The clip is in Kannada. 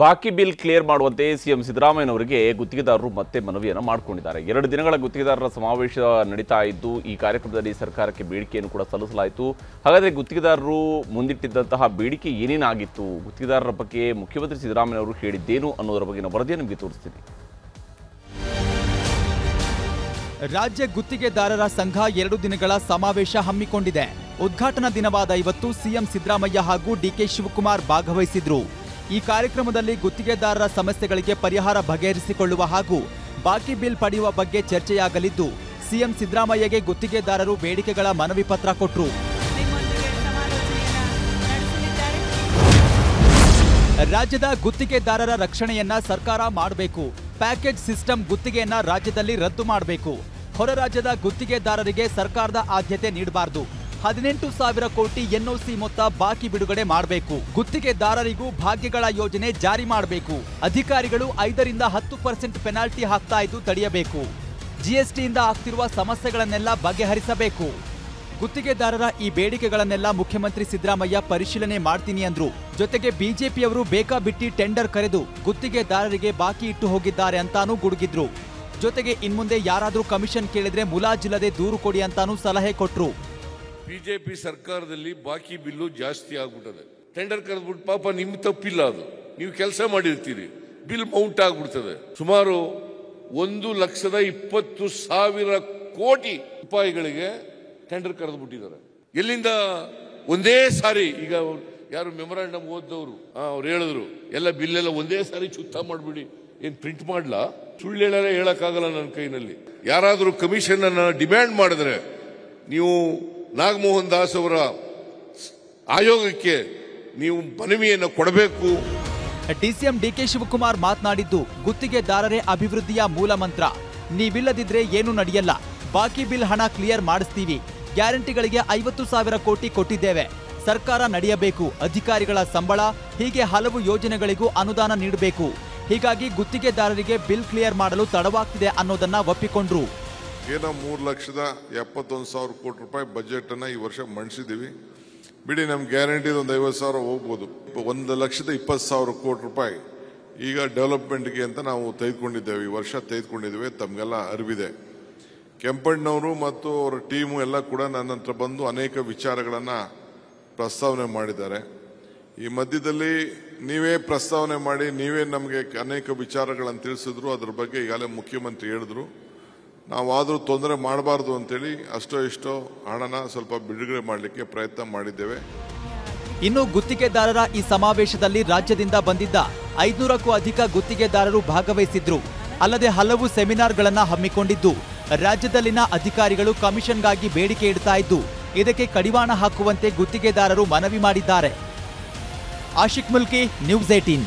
ಬಾಕಿ ಬಿಲ್ ಕ್ಲಿಯರ್ ಮಾಡುವಂತೆ ಸಿಎಂ ಸಿದ್ದರಾಮಯ್ಯನವರಿಗೆ ಗುತ್ತಿಗೆದಾರರು ಮತ್ತೆ ಮನವಿಯನ್ನು ಮಾಡಿಕೊಂಡಿದ್ದಾರೆ. ಎರಡು ದಿನಗಳ ಗುತ್ತಿಗೆದಾರರ ಸಮಾವೇಶ ನಡೀತಾ ಇದ್ದು, ಈ ಕಾರ್ಯಕ್ರಮದಲ್ಲಿ ಸರ್ಕಾರಕ್ಕೆ ಬೇಡಿಕೆಯನ್ನು ಕೂಡ ಸಲ್ಲಿಸಲಾಯಿತು. ಹಾಗಾದರೆ ಗುತ್ತಿಗೆದಾರರು ಮುಂದಿಟ್ಟಿದ್ದಂತಹ ಬೇಡಿಕೆ ಏನೇನಾಗಿತ್ತು? ಗುತ್ತಿಗೆದಾರರ ಬಗ್ಗೆ ಮುಖ್ಯಮಂತ್ರಿ ಸಿದ್ದರಾಮಯ್ಯನವರು ಹೇಳಿದ್ದೇನು ಅನ್ನೋದರ ಬಗ್ಗೆನ ವರದಿಯನ್ನು ನಿಮಗೆ ತೋರಿಸ್ತೀನಿ. ರಾಜ್ಯ ಗುತ್ತಿಗೆದಾರರ ಸಂಘ ಎರಡು ದಿನಗಳ ಸಮಾವೇಶ ಹಮ್ಮಿಕೊಂಡಿದೆ. ಉದ್ಘಾಟನಾ ದಿನವಾದ ಇವತ್ತು ಸಿಎಂ ಸಿದ್ದರಾಮಯ್ಯ ಹಾಗೂ ಡಿಕೆ ಶಿವಕುಮಾರ್ ಭಾಗವಹಿಸಿದ್ರು. ಈ ಕಾರ್ಯಕ್ರಮದಲ್ಲಿ ಗುತ್ತಿಗೆದಾರರ ಸಮಸ್ಯೆಗಳಿಗೆ ಪರಿಹಾರ ಬಗೆಹರಿಸಿಕೊಳ್ಳುವ ಹಾಗೂ ಬಾಕಿ ಬಿಲ್ ಪಡೆಯುವ ಬಗ್ಗೆ ಚರ್ಚೆಯಾಗಲಿದ್ದು, ಸಿಎಂ ಸಿದ್ದರಾಮಯ್ಯಗೆ ಗುತ್ತಿಗೆದಾರರು ಬೇಡಿಕೆಗಳ ಮನವಿ ಪತ್ರ ಕೊಟ್ಟರು ರಾಜ್ಯದ ಗುತ್ತಿಗೆದಾರರ ರಕ್ಷಣೆಯನ್ನ ಸರ್ಕಾರ ಮಾಡಬೇಕು, ಪ್ಯಾಕೇಜ್ ಸಿಸ್ಟಮ್ ಗುತ್ತಿಗೆಯನ್ನ ರಾಜ್ಯದಲ್ಲಿ ರದ್ದು ಮಾಡಬೇಕು. ಹೊರ ರಾಜ್ಯದ ಗುತ್ತಿಗೆದಾರರಿಗೆ ಸರ್ಕಾರದ ಆದ್ಯತೆ ನೀಡಬಾರದು. ಹದಿನೆಂಟು ಸಾವಿರ ಕೋಟಿ ಎನ್ಒಸಿ ಮೊತ್ತ ಬಾಕಿ ಬಿಡುಗಡೆ ಮಾಡಬೇಕು. ಗುತ್ತಿಗೆದಾರರಿಗೂ ಭಾಗ್ಯಗಳ ಯೋಜನೆ ಜಾರಿ ಮಾಡಬೇಕು. ಅಧಿಕಾರಿಗಳು ಐದರಿಂದ ಹತ್ತು ಪರ್ಸೆಂಟ್ ಪೆನಾಲ್ಟಿ ಹಾಕ್ತಾ ಇದ್ದು ತಡೆಯಬೇಕು. ಜಿಎಸ್ಟಿಯಿಂದ ಆಗ್ತಿರುವ ಸಮಸ್ಯೆಗಳನ್ನೆಲ್ಲ ಬಗೆಹರಿಸಬೇಕು. ಗುತ್ತಿಗೆದಾರರ ಈ ಬೇಡಿಕೆಗಳನ್ನೆಲ್ಲ ಮುಖ್ಯಮಂತ್ರಿ ಸಿದ್ದರಾಮಯ್ಯ ಪರಿಶೀಲನೆ ಮಾಡ್ತೀನಿ ಅಂದ್ರು. ಜೊತೆಗೆ ಬಿಜೆಪಿಯವರು ಬೇಕಾಬಿಟ್ಟಿ ಟೆಂಡರ್ ಕರೆದು ಗುತ್ತಿಗೆದಾರರಿಗೆ ಬಾಕಿ ಇಟ್ಟು ಹೋಗಿದ್ದಾರೆ ಅಂತಾನೂ ಗುಡುಗಿದ್ರು. ಜೊತೆಗೆ ಇನ್ಮುಂದೆ ಯಾರಾದರೂ ಕಮಿಷನ್ ಕೇಳಿದ್ರೆ ಮುಲಾಜಿಲ್ಲದೆ ದೂರು ಕೊಡಿ ಅಂತಾನೂ ಸಲಹೆ ಕೊಟ್ರು. ಬಿಜೆಪಿ ಸರ್ಕಾರದಲ್ಲಿ ಬಾಕಿ ಬಿಲ್ಲು ಜಾಸ್ತಿ ಆಗ್ಬಿಟ್ಟದೆ. ಟೆಂಡರ್ ಕರೆದ್ಬಿಟ್ಟು, ಪಾಪ ನಿಮ್ ತಪ್ಪಿಲ್ಲ ಅದು. ನೀವು ಕೆಲಸ ಮಾಡಿರ್ತೀರಿ. ಬಿಲ್ ಮೌಂಟ್ ಆಗ್ಬಿಡ್ತದೆ. ಸುಮಾರು ಒಂದು ಲಕ್ಷದ ಇಪ್ಪತ್ತು ಸಾವಿರ ಕೋಟಿ ರೂಪಾಯಿಗಳಿಗೆ ಟೆಂಡರ್ ಕರೆದ್ಬಿಟ್ಟಿದ್ದಾರೆ. ಎಲ್ಲಿಂದ? ಒಂದೇ ಸಾರಿ, ಈಗ ಯಾರು ಮೆಮೊರಾಂಡಮ್ ಓದ್ದವರು ಅವ್ರು ಹೇಳಿದ್ರು, ಎಲ್ಲ ಬಿಲ್ ಎಲ್ಲ ಒಂದೇ ಸಾರಿ ಚುತ್ತ ಮಾಡಿಬಿಡಿ. ಏನ್ ಪ್ರಿಂಟ್ ಮಾಡ್ಲಾ? ಸುಳ್ಳು ಹೇಳಲೇ ಹೇಳಕ್ಕಾಗಲ್ಲ ನನ್ನ ಕೈನಲ್ಲಿ. ಯಾರಾದರೂ ಕಮಿಷನ್ ಅನ್ನ ಡಿಮ್ಯಾಂಡ್ ಮಾಡಿದ್ರೆ, ನೀವು ನಾಗಮೋಹನ್ ದಾಸ್ ಅವರ ಆಯೋಗಕ್ಕೆ ನೀವು ಮನವಿಯನ್ನು ಕೊಡಬೇಕು. ಡಿಸಿಎಂ ಡಿಕೆ ಶಿವಕುಮಾರ್ ಮಾತನಾಡಿದ್ದು ಗುತ್ತಿಗೆದಾರರೇ ಅಭಿವೃದ್ಧಿಯ ಮೂಲ ಮಂತ್ರ. ನೀವಿಲ್ಲದಿದ್ರೆ ಏನು ನಡೆಯಲ್ಲ. ಬಾಕಿ ಬಿಲ್ ಹಣ ಕ್ಲಿಯರ್ ಮಾಡಿಸ್ತೀವಿ. ಗ್ಯಾರಂಟಿಗಳಿಗೆ ಐವತ್ತು ಸಾವಿರ ಕೋಟಿ ಕೊಟ್ಟಿದ್ದೇವೆ. ಸರ್ಕಾರ ನಡೆಯಬೇಕು. ಅಧಿಕಾರಿಗಳ ಸಂಬಳ, ಹೀಗೆ ಹಲವು ಯೋಜನೆಗಳಿಗೂ ಅನುದಾನ ನೀಡಬೇಕು. ಹೀಗಾಗಿ ಗುತ್ತಿಗೆದಾರರಿಗೆ ಬಿಲ್ ಕ್ಲಿಯರ್ ಮಾಡಲು ತಡವಾಗ್ತಿದೆ ಅನ್ನೋದನ್ನ ಒಪ್ಪಿಕೊಂಡ್ರು. ಏನೋ ಮೂರು ಲಕ್ಷದ ಎಪ್ಪತ್ತೊಂದು ಸಾವಿರ ಕೋಟಿ ರೂಪಾಯಿ ಬಜೆಟನ್ನು ಈ ವರ್ಷ ಮಂಡಿಸಿದ್ದೀವಿ. ಬಿಡಿ ನಮ್ಮ ಗ್ಯಾರಂಟಿದು ಒಂದು ಐವತ್ತು ಸಾವಿರ ಹೋಗ್ಬೋದು. ಒಂದು ಲಕ್ಷದ ಇಪ್ಪತ್ತು ಸಾವಿರ ಕೋಟಿ ರೂಪಾಯಿ ಈಗ ಡೆವಲಪ್ಮೆಂಟ್ಗೆ ಅಂತ ನಾವು ತೆಗೆದುಕೊಂಡಿದ್ದೇವೆ. ಈ ವರ್ಷ ತೆಗೆದುಕೊಂಡಿದ್ದೇವೆ. ತಮಗೆಲ್ಲ ಅರಿವಿದೆ. ಕೆಂಪಣ್ಣವರು ಮತ್ತು ಅವರ ಟೀಮು ಎಲ್ಲ ಕೂಡ ನನ್ನ ಹತ್ರ ಬಂದು ಅನೇಕ ವಿಚಾರಗಳನ್ನು ಪ್ರಸ್ತಾವನೆ ಮಾಡಿದ್ದಾರೆ. ಈ ಮಧ್ಯದಲ್ಲಿ ನೀವೇ ಪ್ರಸ್ತಾವನೆ ಮಾಡಿ, ನೀವೇ ನಮಗೆ ಅನೇಕ ವಿಚಾರಗಳನ್ನು ತಿಳಿಸಿದ್ರು. ಅದ್ರ ಬಗ್ಗೆ ಈಗಾಗಲೇ ಮುಖ್ಯಮಂತ್ರಿ ಹೇಳಿದ್ರು. ನಾವಾದರೂ ತೊಂದರೆ ಮಾಡಬಾರ್ದು ಅಂತೇಳಿ ಅಷ್ಟೋ ಇಷ್ಟೋ ಹಣನ ಸ್ವಲ್ಪ ಬಿಡುಗಡೆ ಮಾಡಲಿಕ್ಕೆ ಪ್ರಯತ್ನ ಮಾಡಿದ್ದೇವೆ. ಇನ್ನು ಗುತ್ತಿಗೆದಾರರ ಈ ಸಮಾವೇಶದಲ್ಲಿ ರಾಜ್ಯದಿಂದ ಬಂದಿದ್ದ ಐದುನೂರಕ್ಕೂ ಅಧಿಕ ಗುತ್ತಿಗೆದಾರರು ಭಾಗವಹಿಸಿದ್ರು. ಅಲ್ಲದೆ ಹಲವು ಸೆಮಿನಾರ್ಗಳನ್ನು ಹಮ್ಮಿಕೊಂಡಿದ್ದು, ರಾಜ್ಯದಲ್ಲಿನ ಅಧಿಕಾರಿಗಳು ಕಮಿಷನ್ಗಾಗಿ ಬೇಡಿಕೆ ಇಡ್ತಾ ಇದ್ದು, ಇದಕ್ಕೆ ಕಡಿವಾಣ ಹಾಕುವಂತೆ ಗುತ್ತಿಗೆದಾರರು ಮನವಿ ಮಾಡಿದ್ದಾರೆ. Ashik Mulki, news eighteen.